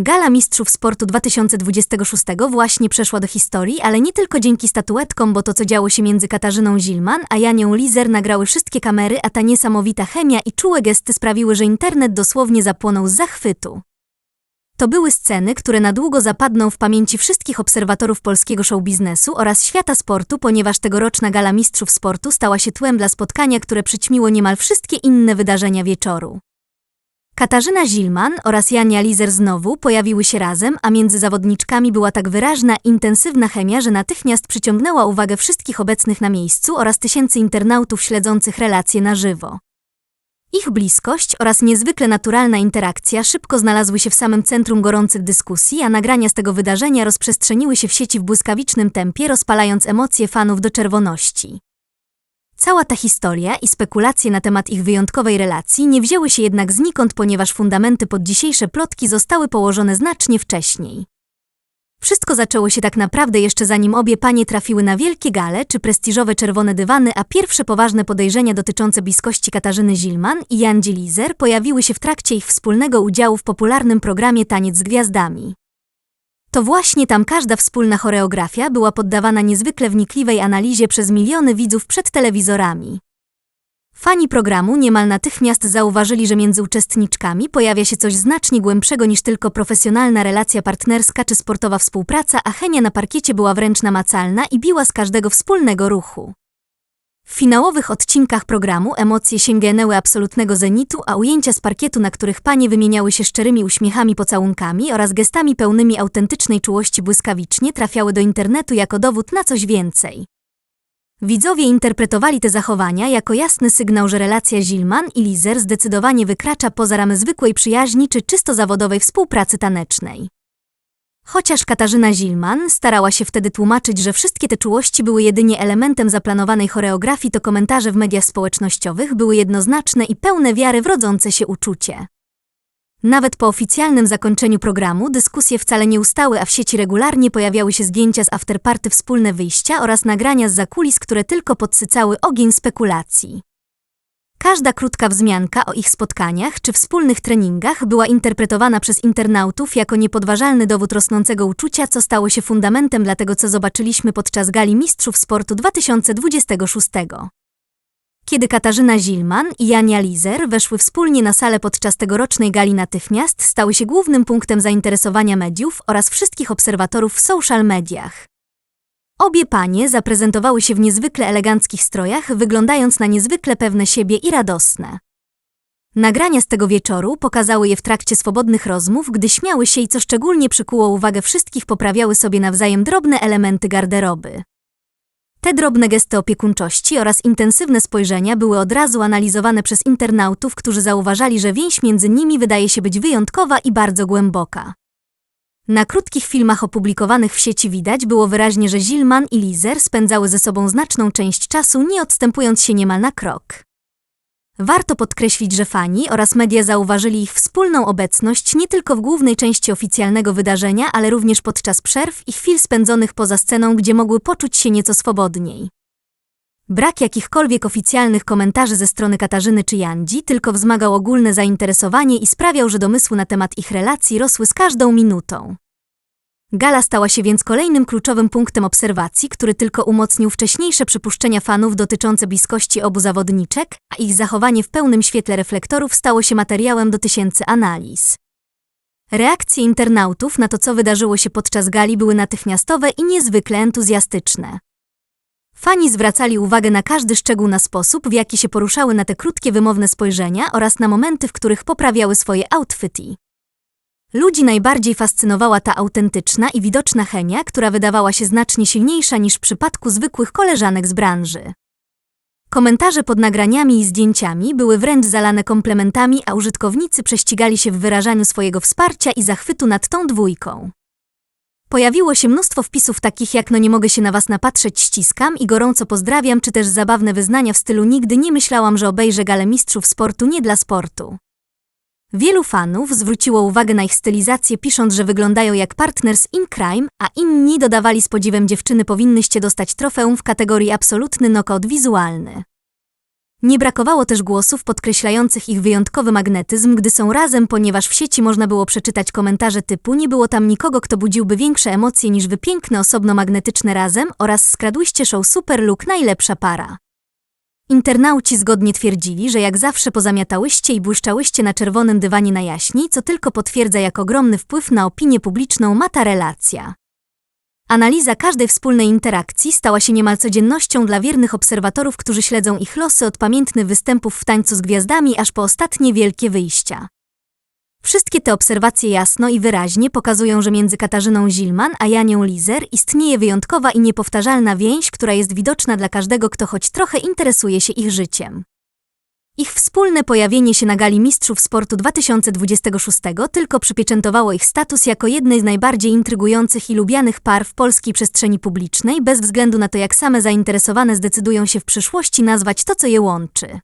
Gala Mistrzów Sportu 2026 właśnie przeszła do historii, ale nie tylko dzięki statuetkom, bo to co działo się między Katarzyną Zilman a Janią Lizer nagrały wszystkie kamery, a ta niesamowita chemia i czułe gesty sprawiły, że internet dosłownie zapłonął z zachwytu. To były sceny, które na długo zapadną w pamięci wszystkich obserwatorów polskiego showbiznesu oraz świata sportu, ponieważ tegoroczna Gala Mistrzów Sportu stała się tłem dla spotkania, które przyćmiło niemal wszystkie inne wydarzenia wieczoru. Katarzyna Zilman oraz Jania Lizer znowu pojawiły się razem, a między zawodniczkami była tak wyraźna, intensywna chemia, że natychmiast przyciągnęła uwagę wszystkich obecnych na miejscu oraz tysięcy internautów śledzących relacje na żywo. Ich bliskość oraz niezwykle naturalna interakcja szybko znalazły się w samym centrum gorących dyskusji, a nagrania z tego wydarzenia rozprzestrzeniły się w sieci w błyskawicznym tempie, rozpalając emocje fanów do czerwoności. Cała ta historia i spekulacje na temat ich wyjątkowej relacji nie wzięły się jednak znikąd, ponieważ fundamenty pod dzisiejsze plotki zostały położone znacznie wcześniej. Wszystko zaczęło się tak naprawdę jeszcze zanim obie panie trafiły na wielkie gale czy prestiżowe czerwone dywany, a pierwsze poważne podejrzenia dotyczące bliskości Katarzyny Zilman i Jandzie Lizer pojawiły się w trakcie ich wspólnego udziału w popularnym programie Taniec z Gwiazdami. To właśnie tam każda wspólna choreografia była poddawana niezwykle wnikliwej analizie przez miliony widzów przed telewizorami. Fani programu niemal natychmiast zauważyli, że między uczestniczkami pojawia się coś znacznie głębszego niż tylko profesjonalna relacja partnerska czy sportowa współpraca, a chemia na parkiecie była wręcz namacalna i biła z każdego wspólnego ruchu. W finałowych odcinkach programu emocje sięgnęły absolutnego zenitu, a ujęcia z parkietu, na których panie wymieniały się szczerymi uśmiechami, pocałunkami oraz gestami pełnymi autentycznej czułości błyskawicznie trafiały do internetu jako dowód na coś więcej. Widzowie interpretowali te zachowania jako jasny sygnał, że relacja Zilman i Lizer zdecydowanie wykracza poza ramy zwykłej przyjaźni czy czysto zawodowej współpracy tanecznej. Chociaż Katarzyna Zilman starała się wtedy tłumaczyć, że wszystkie te czułości były jedynie elementem zaplanowanej choreografii, to komentarze w mediach społecznościowych były jednoznaczne i pełne wiary w rodzące się uczucie. Nawet po oficjalnym zakończeniu programu dyskusje wcale nie ustały, a w sieci regularnie pojawiały się zdjęcia z afterparty, wspólne wyjścia oraz nagrania z zakulis, które tylko podsycały ogień spekulacji. Każda krótka wzmianka o ich spotkaniach czy wspólnych treningach była interpretowana przez internautów jako niepodważalny dowód rosnącego uczucia, co stało się fundamentem dla tego, co zobaczyliśmy podczas Gali Mistrzów Sportu 2026. Kiedy Katarzyna Zilman i Jania Lizer weszły wspólnie na salę podczas tegorocznej gali natychmiast stały się głównym punktem zainteresowania mediów oraz wszystkich obserwatorów w social mediach. Obie panie zaprezentowały się w niezwykle eleganckich strojach, wyglądając na niezwykle pewne siebie i radosne. Nagrania z tego wieczoru pokazały je w trakcie swobodnych rozmów, gdy śmiały się i co szczególnie przykuło uwagę wszystkich poprawiały sobie nawzajem drobne elementy garderoby. Te drobne gesty opiekuńczości oraz intensywne spojrzenia były od razu analizowane przez internautów, którzy zauważali, że więź między nimi wydaje się być wyjątkowa i bardzo głęboka. Na krótkich filmach opublikowanych w sieci widać było wyraźnie, że Zilman i Lizer spędzały ze sobą znaczną część czasu, nie odstępując się niemal na krok. Warto podkreślić, że fani oraz media zauważyli ich wspólną obecność nie tylko w głównej części oficjalnego wydarzenia, ale również podczas przerw i chwil spędzonych poza sceną, gdzie mogły poczuć się nieco swobodniej. Brak jakichkolwiek oficjalnych komentarzy ze strony Katarzyny czy Jandzi tylko wzmagał ogólne zainteresowanie i sprawiał, że domysły na temat ich relacji rosły z każdą minutą. Gala stała się więc kolejnym kluczowym punktem obserwacji, który tylko umocnił wcześniejsze przypuszczenia fanów dotyczące bliskości obu zawodniczek, a ich zachowanie w pełnym świetle reflektorów stało się materiałem do tysięcy analiz. Reakcje internautów na to, co wydarzyło się podczas gali, były natychmiastowe i niezwykle entuzjastyczne. Fani zwracali uwagę na każdy szczegół na sposób, w jaki się poruszały na te krótkie wymowne spojrzenia oraz na momenty, w których poprawiały swoje outfity. Ludzi najbardziej fascynowała ta autentyczna i widoczna chemia, która wydawała się znacznie silniejsza niż w przypadku zwykłych koleżanek z branży. Komentarze pod nagraniami i zdjęciami były wręcz zalane komplementami, a użytkownicy prześcigali się w wyrażaniu swojego wsparcia i zachwytu nad tą dwójką. Pojawiło się mnóstwo wpisów takich jak no nie mogę się na was napatrzeć, ściskam i gorąco pozdrawiam, czy też zabawne wyznania w stylu nigdy nie myślałam, że obejrzę galę mistrzów sportu nie dla sportu. Wielu fanów zwróciło uwagę na ich stylizację, pisząc, że wyglądają jak partners in crime, a inni dodawali z podziwem dziewczyny powinnyście dostać trofeum w kategorii absolutny knockout wizualny. Nie brakowało też głosów podkreślających ich wyjątkowy magnetyzm, gdy są razem, ponieważ w sieci można było przeczytać komentarze typu nie było tam nikogo, kto budziłby większe emocje niż wy piękne osobno magnetyczne razem oraz skradłyście show Super Look najlepsza para. Internauci zgodnie twierdzili, że jak zawsze pozamiatałyście i błyszczałyście na czerwonym dywanie na jaśni, co tylko potwierdza jak ogromny wpływ na opinię publiczną ma ta relacja. Analiza każdej wspólnej interakcji stała się niemal codziennością dla wiernych obserwatorów, którzy śledzą ich losy od pamiętnych występów w tańcu z gwiazdami aż po ostatnie wielkie wyjścia. Wszystkie te obserwacje jasno i wyraźnie pokazują, że między Katarzyną Zilman a Janią Lizer istnieje wyjątkowa i niepowtarzalna więź, która jest widoczna dla każdego, kto choć trochę interesuje się ich życiem. Ich wspólne pojawienie się na gali Mistrzów Sportu 2026 tylko przypieczętowało ich status jako jednej z najbardziej intrygujących i lubianych par w polskiej przestrzeni publicznej, bez względu na to, jak same zainteresowane zdecydują się w przyszłości nazwać to, co je łączy.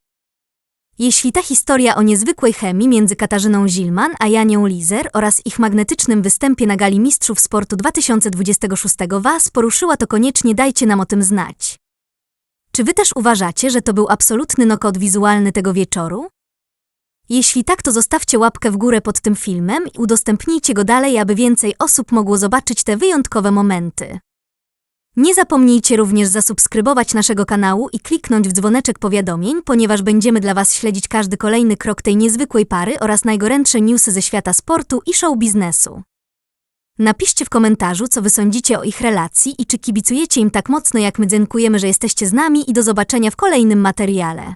Jeśli ta historia o niezwykłej chemii między Katarzyną Zilman a Janią Lizer oraz ich magnetycznym występie na gali Mistrzów Sportu 2026 Was poruszyła, to koniecznie dajcie nam o tym znać. Czy wy też uważacie, że to był absolutny knockout wizualny tego wieczoru? Jeśli tak, to zostawcie łapkę w górę pod tym filmem i udostępnijcie go dalej, aby więcej osób mogło zobaczyć te wyjątkowe momenty. Nie zapomnijcie również zasubskrybować naszego kanału i kliknąć w dzwoneczek powiadomień, ponieważ będziemy dla Was śledzić każdy kolejny krok tej niezwykłej pary oraz najgorętsze newsy ze świata sportu i show biznesu. Napiszcie w komentarzu, co wy sądzicie o ich relacji i czy kibicujecie im tak mocno jak my. Dziękujemy, że jesteście z nami i do zobaczenia w kolejnym materiale.